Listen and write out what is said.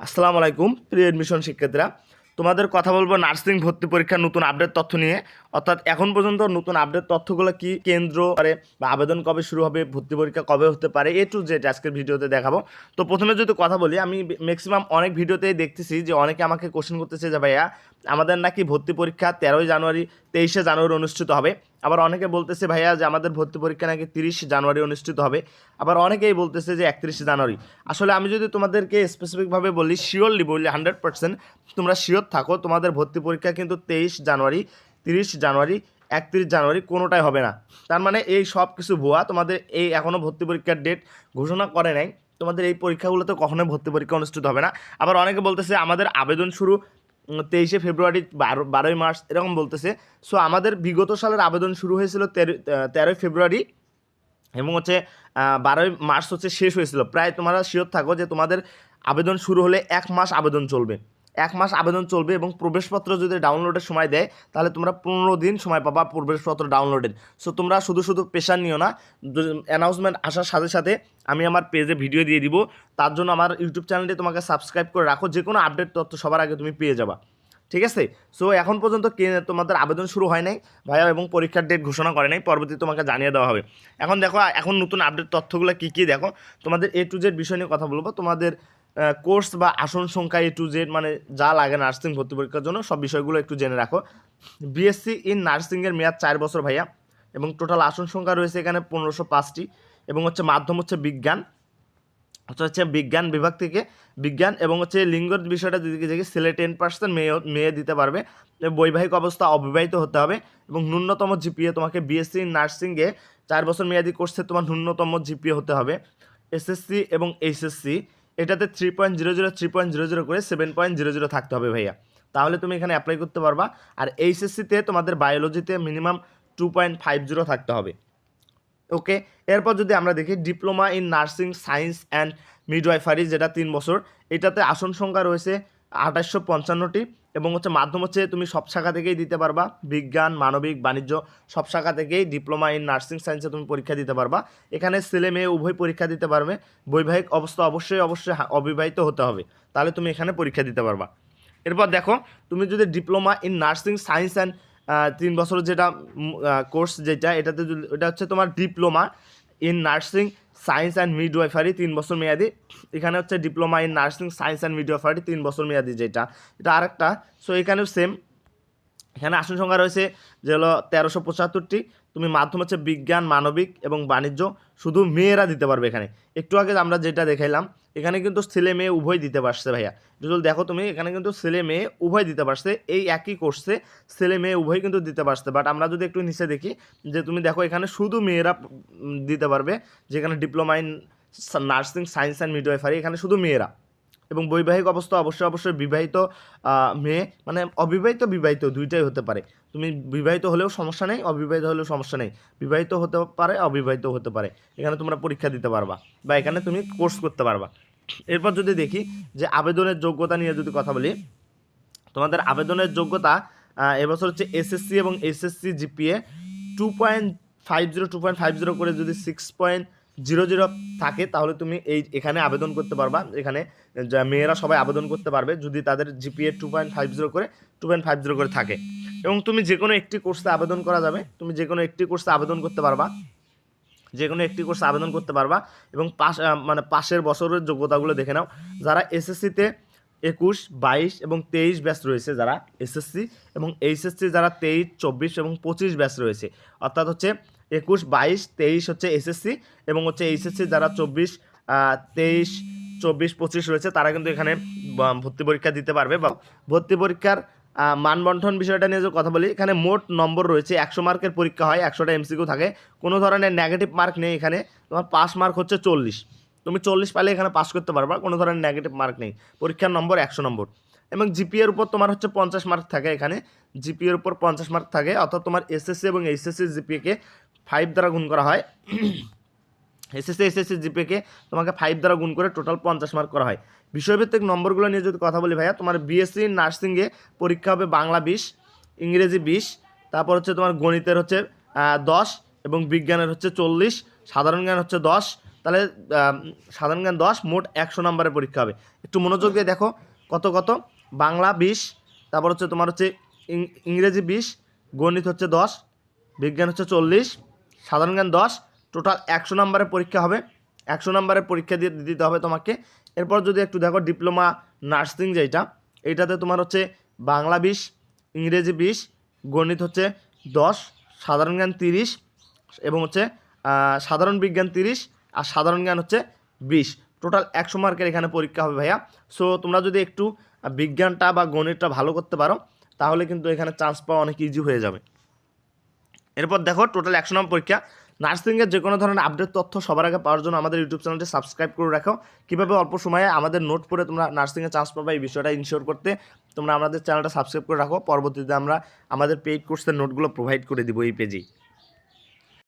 আসসালামু আলাইকুম, প্রিয় এডমিশন শিক্ষার্থীরা। তোমাদের কথা বলব নার্সিং ভর্তি পরীক্ষার নতুন আপডেট তথ্য নিয়ে। অর্থাৎ এখন পর্যন্ত নতুন আপডেট তথ্যগুলো কি, কেন্দ্র করে বা আবেদন কবে শুরু হবে, ভর্তি পরীক্ষা কবে হতে পারে এ টু জেড আজকের ভিডিওতে দেখাবো। তো প্রথমে যদি কথা বলি, আমি ম্যাক্সিমাম অনেক ভিডিওতেই দেখতেছি যে অনেকে আমাকে কোশ্চেন করতেছে যে ভাইয়া আমাদের নাকি ভর্তি পরীক্ষা তেরোই জানুয়ারি তেইশে জানুয়ারি অনুষ্ঠিত হবে। আবার অনেকে বলতেছে ভাইয়া যে আমাদের ভর্তি পরীক্ষা নাকি তিরিশ জানুয়ারি অনুষ্ঠিত হবে। আবার অনেকেই বলতেছে যে একত্রিশে জানুয়ারি। আসলে আমি যদি তোমাদেরকে স্পেসিফিকভাবে বলি শিওরলি বলি হান্ড্রেড পার্সেন্ট তোমরা শিওর থাকো, তোমাদের ভর্তি পরীক্ষা কিন্তু তেইশ জানুয়ারি, তিরিশ জানুয়ারি, একত্রিশ জানুয়ারি কোনোটাই হবে না। তার মানে এই সব কিছু ভুয়া, তোমাদের এই এখনও ভর্তি পরীক্ষার ডেট ঘোষণা করে নাই। তোমাদের এই পরীক্ষাগুলোতে কখনোই ভর্তি পরীক্ষা অনুষ্ঠিত হবে না। আবার অনেকে বলতেছে আমাদের আবেদন শুরু তেইশে ফেব্রুয়ারি বারো, বারোই মার্চ, এরকম বলতেছে। সো আমাদের বিগত সালের আবেদন শুরু হয়েছিল তেরো তেরোই ফেব্রুয়ারি এবং হচ্ছে বারোই মার্চ হচ্ছে শেষ হয়েছিল। প্রায় তোমরা শিওর থাকো যে তোমাদের আবেদন শুরু হলে এক মাস আবেদন চলবে। এক মাস আবেদন চলবে এবং প্রবেশপত্র যদি ডাউনলোডের সময় দেয়, তাহলে তোমরা পনেরো দিন সময় পাবা প্রবেশপত্র ডাউনলোডের সো তোমরা শুধু শুধু প্রেশার নিও না অ্যানাউন্সমেন্ট আসার সাথে সাথে আমি আমার পেজে ভিডিও দিয়ে দিব। তার জন্য আমার ইউটিউব চ্যানেলটি তোমাকে সাবস্ক্রাইব করে রাখো যে কোনো আপডেট তথ্য সবার আগে তুমি পেয়ে যাবা। ঠিক আছে? সো এখন পর্যন্ত কে তোমাদের আবেদন শুরু হয় নাই, ভাইয়া এবং পরীক্ষার ডেট ঘোষণা করে নাই, পরবর্তী তোমাকে জানিয়ে দেওয়া হবে। এখন দেখো, এখন নতুন আপডেট তথ্যগুলো কী কী দেখো? তোমাদের এ টু জেড বিষয় নিয়ে কথা বলব। তোমাদের কোর্স বা আসন সংখ্যা এ টু জেড মানে যা লাগে নার্সিং ভর্তি পরীক্ষার জন্য সব বিষয়গুলো একটু জেনে রাখো। বিএসসি ইন নার্সিংয়ের মেয়াদ চার বছর ভাইয়া, এবং টোটাল আসন সংখ্যা রয়েছে এখানে পনেরোশো পাঁচটি, এবং হচ্ছে মাধ্যম হচ্ছে বিজ্ঞান। হচ্ছে হচ্ছে বিজ্ঞান বিভাগ থেকে বিজ্ঞান এবং হচ্ছে লিঙ্গর বিষয়টা দিকে দেখি ছেলে টেন পার্সেন্ট মেয়ে মেয়ে দিতে পারবে। বৈবাহিক অবস্থা অবিবাহিত হতে হবে, এবং ন্যূনতম জিপিএ তোমাকে বিএসসি নার্সিংয়ে চার বছর মেয়াদি কোর্সে তোমার ন্যূনতম জিপিএ হতে হবে। এসএসসি এবং এইচএসসি এটাতে three point zero zero three point zero zero করে সেভেন পয়েন্ট জিরো জিরো থাকতে হবে ভাইয়া। তাহলে তুমি এখানে অ্যাপ্লাই করতে পারবা। আর এইচএসসিতে তোমাদের বায়োলজিতে minimum two point five zero থাকতে হবে। ওকে এরপর যদি আমরা দেখি diploma in nursing science and midwifery যেটা তিন বছর, এটাতে আসন সংখ্যা রয়েছে আঠাশশো পঞ্চান্নটি। এবং হচ্ছে মাধ্যম হচ্ছে তুমি সব শাখা থেকেই দিতে পারবা। বিজ্ঞান, মানবিক, বাণিজ্য সব শাখা থেকেই ডিপ্লোমা ইন নার্সিং সায়েন্সে তুমি পরীক্ষা দিতে পারবা। এখানে ছেলে মেয়ে উভয় পরীক্ষা দিতে পারবে। বৈবাহিক অবস্থা অবশ্যই অবশ্যই অবিবাহিত হতে হবে। তাহলে তুমি এখানে পরীক্ষা দিতে পারবা। এরপর দেখো, তুমি যদি diploma in nursing science and তিন বছরের যেটা কোর্স যেটা, এটাতে এটা হচ্ছে তোমার diploma. In nursing science and midwifery তিন বছর মেয়াদি। এখানে হচ্ছে diploma in nursing science and midwifery তিন বছর মেয়াদি যেটা। এটা আরেকটা। সো এখানেও সেম এখানে আসন সংখ্যা রয়েছে যে হলো তেরোশো পঁচাত্তরটি। তুমি মাধ্যম হচ্ছে বিজ্ঞান, মানবিক এবং বাণিজ্য। শুধু মেয়েরা দিতে পারবে এখানে। একটু আগে আমরা যেটা দেখাইলাম, এখানে কিন্তু ছেলে মেয়ে উভয় দিতে পারছে ভাইয়া। যদি দেখো তুমি, এখানে কিন্তু ছেলে মেয়ে উভয় দিতে পারছে। এই একই কোর্সে ছেলে মেয়ে উভয় কিন্তু দিতে পারছে। বাট আমরা যদি একটু নিচে দেখি, যে তুমি দেখো এখানে শুধু মেয়েরা দিতে পারবে। যেখানে diploma in nursing science and midwifery এখানে শুধু মেয়েরা। এবং বৈবাহিক অবস্থা অবশ্যই অবশ্যই বিবাহিত মেয়ে মানে অবিবাহিত, বিবাহিত দুইটাই হতে পারে। তুমি বিবাহিত হলেও সমস্যা নেই, অবিবাহিত হলেও সমস্যা নেই। বিবাহিত হতে পারে, অবিবাহিত হতে পারে। এখানে তোমরা পরীক্ষা দিতে পারবা বা এখানে তুমি কোর্স করতে পারবা। এরপর যদি দেখি যে আবেদনের যোগ্যতা নিয়ে যদি কথা বলি, তোমাদের আবেদনের যোগ্যতা এবছর হচ্ছে এসএসসি এবং SSC GPA two point five zero two point five zero করে যদি সিক্স পয়েন্ট জিরো জিরো থাকে, তাহলে তুমি এই, এখানে আবেদন করতে পারবা। এখানে মেয়েরা সবাই আবেদন করতে পারবে যদি তাদের GPA two point five zero করে টু পয়েন্ট ফাইভ জিরো করে থাকে। এবং তুমি যে কোনো একটি কোর্সে আবেদন করা যাবে, তুমি যে কোনো একটি কোর্সে আবেদন করতে পারবা। যে কোনো একটি কোর্সে আবেদন করতে পারবা এবং পাশ মানে পাশের বছরের যোগ্যতাগুলো দেখে নাও। যারা এসএসসিতে একুশ, বাইশ এবং তেইশ ব্যাচ রয়েছে, যারা এসএসসি এবং এইচএসসি যারা তেইশ, চব্বিশ এবং পঁচিশ ব্যাচ রয়েছে, অর্থাৎ হচ্ছে একুশ বাইশ তেইশ হচ্ছে এসএসসি এবং হচ্ছে এইচএসসি যারা চব্বিশ তেইশ চব্বিশ পঁচিশ রয়েছে তারা কিন্তু এখানে ভর্তি পরীক্ষা দিতে পারবে বা ভর্তি পরীক্ষার আহ, মানবন্ঠন বিষয়টা নিয়ে যে কথা বলি এখানে মোট নম্বর রয়েছে একশো মার্কের পরীক্ষা হয় একশোটা এমসিকিউ থাকে কোনো ধরনের নেগেটিভ মার্ক নেই এখানে তোমার পাস মার্ক হচ্ছে চল্লিশ। তুমি চল্লিশ পালে এখানে পাস করতে পারবা কোনো ধরনের নেগেটিভ মার্ক নেই পরীক্ষার নম্বর একশো নম্বর। এবং জিপিএর উপর তোমার হচ্ছে পঞ্চাশ মার্ক থাকে এখানে জিপিএর উপর পঞ্চাশ মার্ক থাকে অর্থাৎ তোমার এসএসসি এবং এইচএসসি জিপিএকে ফাইভ দ্বারা গুণ করা হয়। এসএসসি এসএসসি জিপিকে তোমাকে ফাইভ দ্বারা গুণ করে টোটাল পঞ্চাশ মার্ক করা হয়। বিষয়ভিত্তিক নম্বরগুলো নিয়ে যদি কথা বলি ভাইয়া, তোমার বিএসসি নার্সিংয়ে পরীক্ষা হবে বাংলা বিশ, ইংরেজি বিশ, তারপর হচ্ছে তোমার গণিতের হচ্ছে দশ এবং বিজ্ঞানের হচ্ছে চল্লিশ, সাধারণ জ্ঞান হচ্ছে দশ, তাহলে সাধারণ জ্ঞান দশ, মোট একশো নম্বরের পরীক্ষা হবে। একটু মনোযোগ দিয়ে দেখো, কত কত? বাংলা বিশ, তারপর হচ্ছে তোমার হচ্ছে ইংরেজি বিশ, গণিত হচ্ছে দশ, বিজ্ঞান হচ্ছে চল্লিশ সাধারণ জ্ঞান দশ টোটাল একশো নম্বরের পরীক্ষা হবে। একশো নম্বরের পরীক্ষা দিয়ে দিতে হবে তোমাকে। এরপর যদি একটু দেখো ডিপ্লোমা নার্সিং যেটা এইটাতে তোমার হচ্ছে বাংলা বিশ, ইংরেজি বিশ, গণিত হচ্ছে দশ, সাধারণ জ্ঞান তিরিশ এবং হচ্ছে সাধারণ বিজ্ঞান তিরিশ আর সাধারণ জ্ঞান হচ্ছে বিশ। টোটাল একশো মার্কের এখানে পরীক্ষা হবে ভাইয়া। সো তোমরা যদি একটু বিজ্ঞানটা বা গণিতটা ভালো করতে পারো, তাহলে কিন্তু এখানে চান্স পাওয়া অনেক ইজি হয়ে যাবে। এরপর দেখো টোটাল একশো নম্বর পরীক্ষা। নার্সিংয়ের যে কোনো ধরনের আপডেট তথ্য সবার আগে পাওয়ার জন্য আমাদের ইউটিউব চ্যানেলটি সাবস্ক্রাইব করে রাখো। কীভাবে অল্প সময়ে আমাদের নোট পড়ে তোমরা নার্সিংয়ে চান্স পাবে এই বিষয়টা ইনশিওর করতে তোমরা আমাদের চ্যানেলটা সাবস্ক্রাইব করে রাখো। পরবর্তীতে আমরা আমাদের পেইড কোর্সের নোটগুলো প্রোভাইড করে দিব এই পেজেই